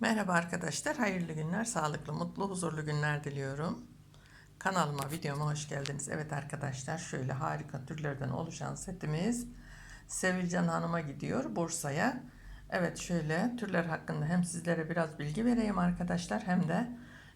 Merhaba arkadaşlar, hayırlı günler, sağlıklı, mutlu, huzurlu günler diliyorum. Kanalıma, videoma hoş geldiniz. Evet arkadaşlar, şöyle harika türlerden oluşan setimiz Sevilcan Hanım'a gidiyor, Bursa'ya. Evet şöyle türler hakkında hem sizlere biraz bilgi vereyim arkadaşlar hem de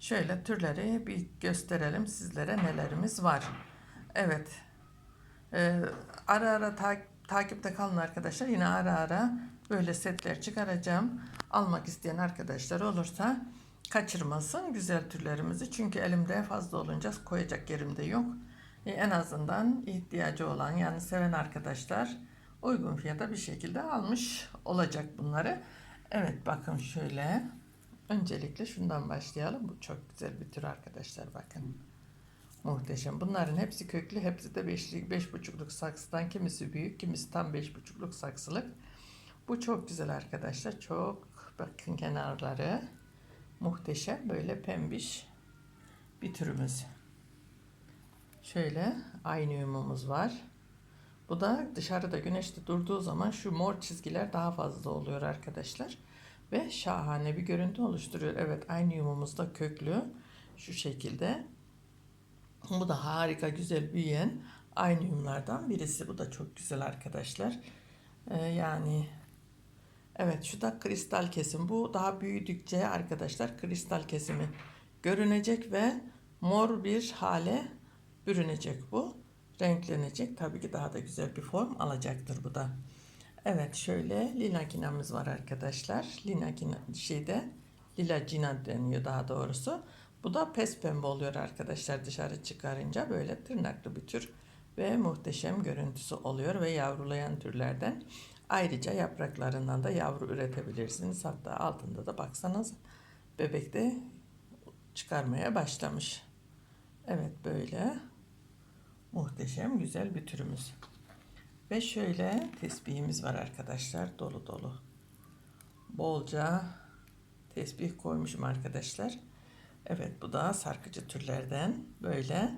şöyle türleri bir gösterelim sizlere nelerimiz var. Evet, ee, ara ara ta- takipte kalın arkadaşlar. Yine ara ara böyle setler çıkaracağım. Almak isteyen arkadaşlar olursa kaçırmasın güzel türlerimizi. Çünkü elimde fazla olunca koyacak yerimde yok. Ee, en azından ihtiyacı olan yani seven arkadaşlar uygun fiyata bir şekilde almış olacak bunları. Evet bakın şöyle. Öncelikle şundan başlayalım. Bu çok güzel bir tür arkadaşlar bakın. Muhteşem. Bunların hepsi köklü, hepsi de beşlik, beş buçukluk saksıdan kimisi büyük, kimisi tam beş buçukluk saksılık. Bu çok güzel arkadaşlar. Çok bakın kenarları muhteşem böyle pembiş bir türümüz. Şöyle aynı uyumumuz var. Bu da dışarıda güneşte durduğu zaman şu mor çizgiler daha fazla oluyor arkadaşlar. Ve şahane bir görüntü oluşturuyor. Evet aynı yumumuz da köklü. Şu şekilde. Bu da harika güzel büyüyen aynı yumlardan birisi. Bu da çok güzel arkadaşlar. Ee, yani evet şu da kristal kesim. Bu daha büyüdükçe arkadaşlar kristal kesimi görünecek ve mor bir hale bürünecek bu. Renklenecek. Tabii ki daha da güzel bir form alacaktır bu da. Evet şöyle lila kinamız var arkadaşlar. Lila kina şeyde lila cina deniyor daha doğrusu. Bu da pes pembe oluyor arkadaşlar dışarı çıkarınca böyle tırnaklı bir tür ve muhteşem görüntüsü oluyor ve yavrulayan türlerden. Ayrıca yapraklarından da yavru üretebilirsiniz. Hatta altında da baksanız bebek de çıkarmaya başlamış. Evet böyle muhteşem güzel bir türümüz. Ve şöyle tesbihimiz var arkadaşlar dolu dolu. Bolca tesbih koymuşum arkadaşlar. Evet bu da sarkıcı türlerden böyle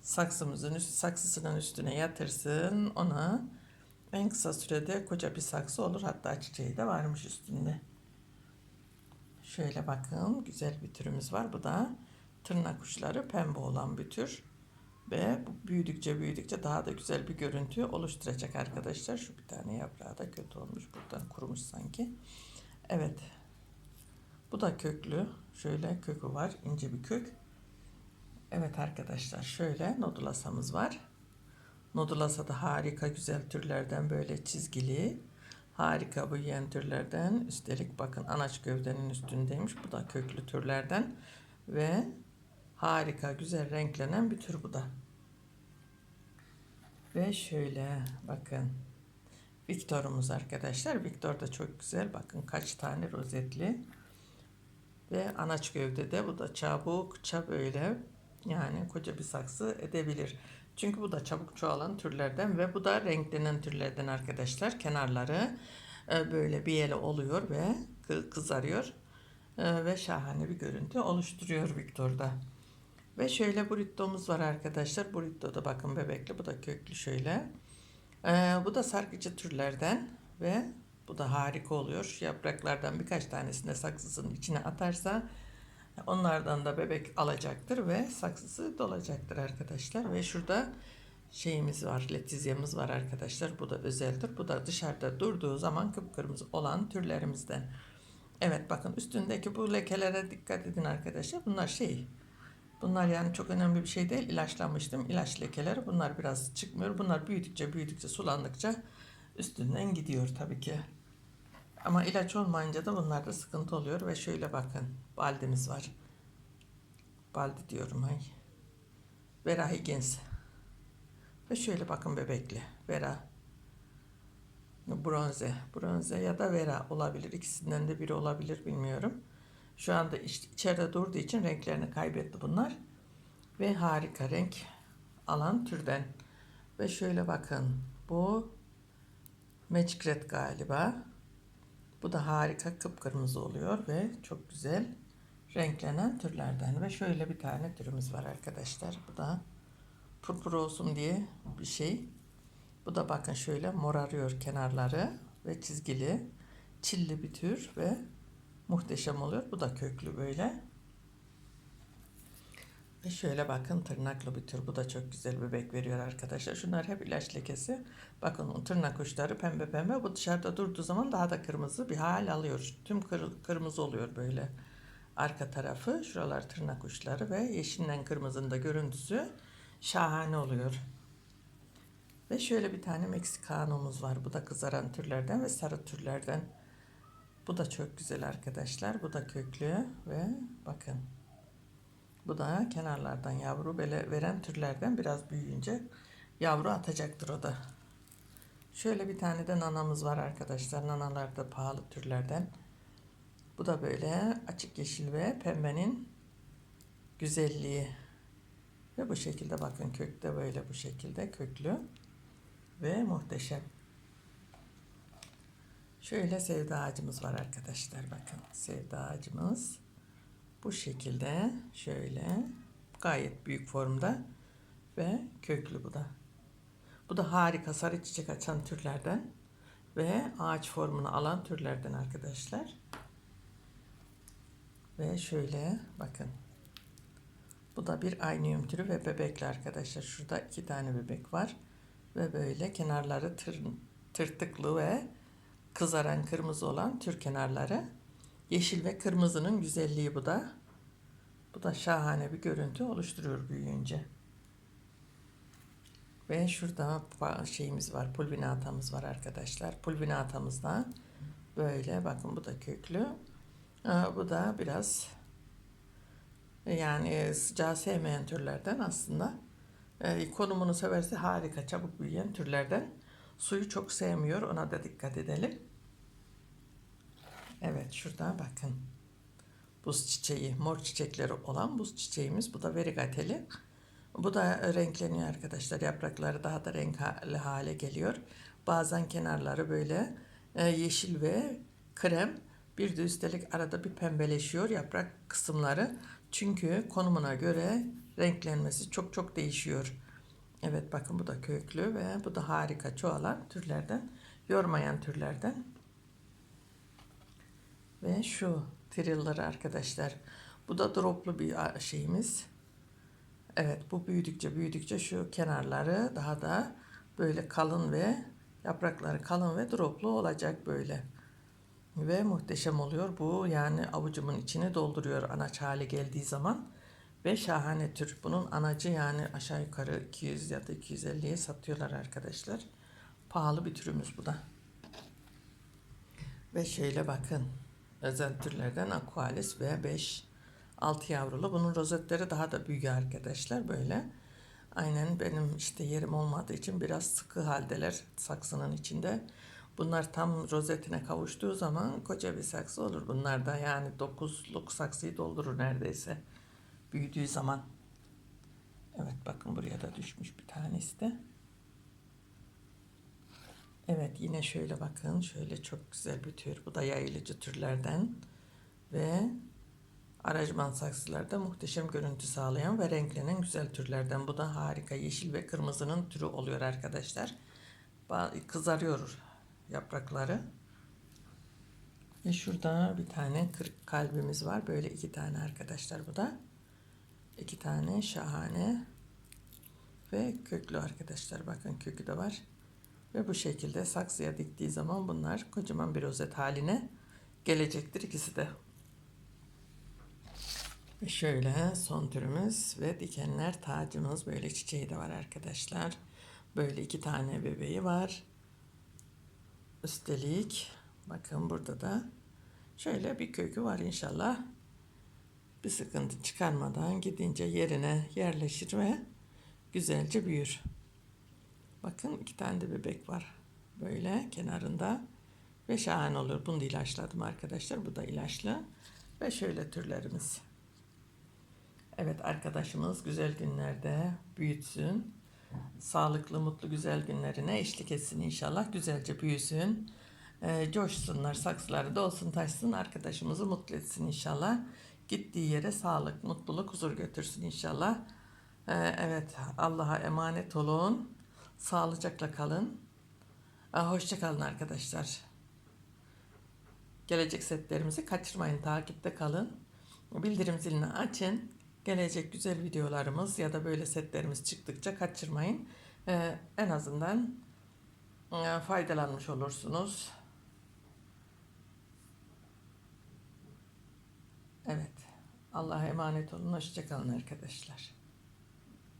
saksımızın üst, saksısının üstüne yatırsın ona en kısa sürede koca bir saksı olur hatta çiçeği de varmış üstünde. Şöyle bakın güzel bir türümüz var bu da tırnak uçları pembe olan bir tür ve bu büyüdükçe büyüdükçe daha da güzel bir görüntü oluşturacak arkadaşlar. Şu bir tane yaprağı da kötü olmuş buradan kurumuş sanki. Evet bu da köklü. Şöyle kökü var. ince bir kök. Evet arkadaşlar şöyle nodulasamız var. Nodulasa da harika güzel türlerden böyle çizgili. Harika büyüyen türlerden. Üstelik bakın anaç gövdenin üstündeymiş. Bu da köklü türlerden. Ve harika güzel renklenen bir tür bu da. Ve şöyle bakın. Victor'umuz arkadaşlar. Victor da çok güzel. Bakın kaç tane rozetli. Ve anaç gövdede bu da çabukça böyle yani koca bir saksı edebilir. Çünkü bu da çabuk çoğalan türlerden ve bu da renklenen türlerden arkadaşlar. Kenarları e, böyle bir yere oluyor ve kızarıyor e, ve şahane bir görüntü oluşturuyor Victor'da. Ve şöyle burritomuz var arkadaşlar. Burrito da bakın bebekli. Bu da köklü şöyle. E, bu da sarkıcı türlerden ve bu da harika oluyor. Şu yapraklardan birkaç tanesini saksısının içine atarsa onlardan da bebek alacaktır ve saksısı dolacaktır arkadaşlar. Ve şurada şeyimiz var, letizyamız var arkadaşlar. Bu da özeldir. Bu da dışarıda durduğu zaman kıpkırmızı olan türlerimizden. Evet bakın üstündeki bu lekelere dikkat edin arkadaşlar. Bunlar şey, bunlar yani çok önemli bir şey değil. İlaçlamıştım. İlaç lekeleri. Bunlar biraz çıkmıyor. Bunlar büyüdükçe büyüdükçe sulandıkça üstünden gidiyor tabii ki. Ama ilaç olmayınca da bunlarda sıkıntı oluyor ve şöyle bakın baldimiz var. Baldi diyorum ay. Vera Higgins. Ve şöyle bakın bebekli. Vera. Bronze. Bronze ya da Vera olabilir. İkisinden de biri olabilir bilmiyorum. Şu anda içeride durduğu için renklerini kaybetti bunlar. Ve harika renk alan türden. Ve şöyle bakın. Bu Matchgret galiba. Bu da harika kıpkırmızı oluyor ve çok güzel renklenen türlerden. Ve şöyle bir tane türümüz var arkadaşlar. Bu da purpur olsun diye bir şey. Bu da bakın şöyle morarıyor kenarları ve çizgili. Çilli bir tür ve Muhteşem oluyor. Bu da köklü böyle. Ve şöyle bakın tırnaklı bir tür. Bu da çok güzel bebek veriyor arkadaşlar. Şunlar hep ilaç lekesi. Bakın tırnak uçları pembe pembe. Bu dışarıda durduğu zaman daha da kırmızı bir hal alıyor. Tüm kır- kırmızı oluyor böyle. Arka tarafı. Şuralar tırnak uçları ve yeşilden kırmızının da görüntüsü şahane oluyor. Ve şöyle bir tane Meksikanomuz var. Bu da kızaran türlerden ve sarı türlerden. Bu da çok güzel arkadaşlar. Bu da köklü ve bakın. Bu da kenarlardan yavru böyle veren türlerden biraz büyüyünce yavru atacaktır o da. Şöyle bir tane de nanamız var arkadaşlar. Nanalar da pahalı türlerden. Bu da böyle açık yeşil ve pembenin güzelliği. Ve bu şekilde bakın kökte böyle bu şekilde köklü ve muhteşem. Şöyle sevda ağacımız var arkadaşlar bakın. Sevda ağacımız bu şekilde şöyle gayet büyük formda ve köklü bu da. Bu da harika sarı çiçek açan türlerden ve ağaç formunu alan türlerden arkadaşlar. Ve şöyle bakın. Bu da bir aynıyum türü ve bebekli arkadaşlar. Şurada iki tane bebek var. Ve böyle kenarları tır, tırtıklı ve kızaran kırmızı olan tür kenarları. Yeşil ve kırmızının güzelliği bu da. Bu da şahane bir görüntü oluşturuyor büyüyünce. Ve şurada şeyimiz var, pulvinatamız var arkadaşlar. Pulvinatamız da böyle bakın bu da köklü. Aa, bu da biraz yani sıcağı sevmeyen türlerden aslında. E, konumunu severse harika çabuk büyüyen türlerden. Suyu çok sevmiyor ona da dikkat edelim. Evet şurada bakın. Buz çiçeği, mor çiçekleri olan buz çiçeğimiz. Bu da verigateli. Bu da renkleniyor arkadaşlar. Yaprakları daha da renkli hale geliyor. Bazen kenarları böyle e, yeşil ve krem. Bir de üstelik arada bir pembeleşiyor yaprak kısımları. Çünkü konumuna göre renklenmesi çok çok değişiyor. Evet bakın bu da köklü ve bu da harika çoğalan türlerden, yormayan türlerden. Ve şu trilleri arkadaşlar. Bu da droplu bir şeyimiz. Evet bu büyüdükçe büyüdükçe şu kenarları daha da böyle kalın ve yaprakları kalın ve droplu olacak böyle. Ve muhteşem oluyor. Bu yani avucumun içini dolduruyor anaç hale geldiği zaman. Ve şahane tür. Bunun anacı yani aşağı yukarı 200 ya da 250'ye satıyorlar arkadaşlar. Pahalı bir türümüz bu da. Ve şöyle bakın. Özel türlerden Aqualis ve 5 6 yavrulu. Bunun rozetleri daha da büyüyor arkadaşlar böyle. Aynen benim işte yerim olmadığı için biraz sıkı haldeler saksının içinde. Bunlar tam rozetine kavuştuğu zaman koca bir saksı olur. Bunlar da yani 9'luk saksıyı doldurur neredeyse. Büyüdüğü zaman. Evet bakın buraya da düşmüş bir tanesi de. Evet yine şöyle bakın. Şöyle çok güzel bir tür. Bu da yayılıcı türlerden. Ve aracman saksılarda muhteşem görüntü sağlayan ve renklenen güzel türlerden. Bu da harika yeşil ve kırmızının türü oluyor arkadaşlar. Kızarıyor yaprakları. Ve şurada bir tane kırık kalbimiz var. Böyle iki tane arkadaşlar bu da. İki tane şahane ve köklü arkadaşlar. Bakın kökü de var. Ve bu şekilde saksıya diktiği zaman bunlar kocaman bir rozet haline gelecektir ikisi de. Ve şöyle son türümüz ve dikenler tacımız. Böyle çiçeği de var arkadaşlar. Böyle iki tane bebeği var. Üstelik bakın burada da şöyle bir kökü var inşallah. Bir sıkıntı çıkarmadan gidince yerine yerleşir ve güzelce büyür. Bakın iki tane de bebek var. Böyle kenarında. Ve şahane olur. Bunu da ilaçladım arkadaşlar. Bu da ilaçlı. Ve şöyle türlerimiz. Evet arkadaşımız güzel günlerde büyütsün. Sağlıklı, mutlu, güzel günlerine eşlik etsin inşallah. Güzelce büyüsün. Ee, coşsunlar, saksıları dolsun taşsın. Arkadaşımızı mutlu etsin inşallah. Gittiği yere sağlık, mutluluk, huzur götürsün inşallah. Ee, evet Allah'a emanet olun. Sağlıcakla kalın. Hoşçakalın arkadaşlar. Gelecek setlerimizi kaçırmayın. Takipte kalın. Bildirim zilini açın. Gelecek güzel videolarımız ya da böyle setlerimiz çıktıkça kaçırmayın. Ee, en azından e, faydalanmış olursunuz. Evet. Allah'a emanet olun. Hoşçakalın arkadaşlar.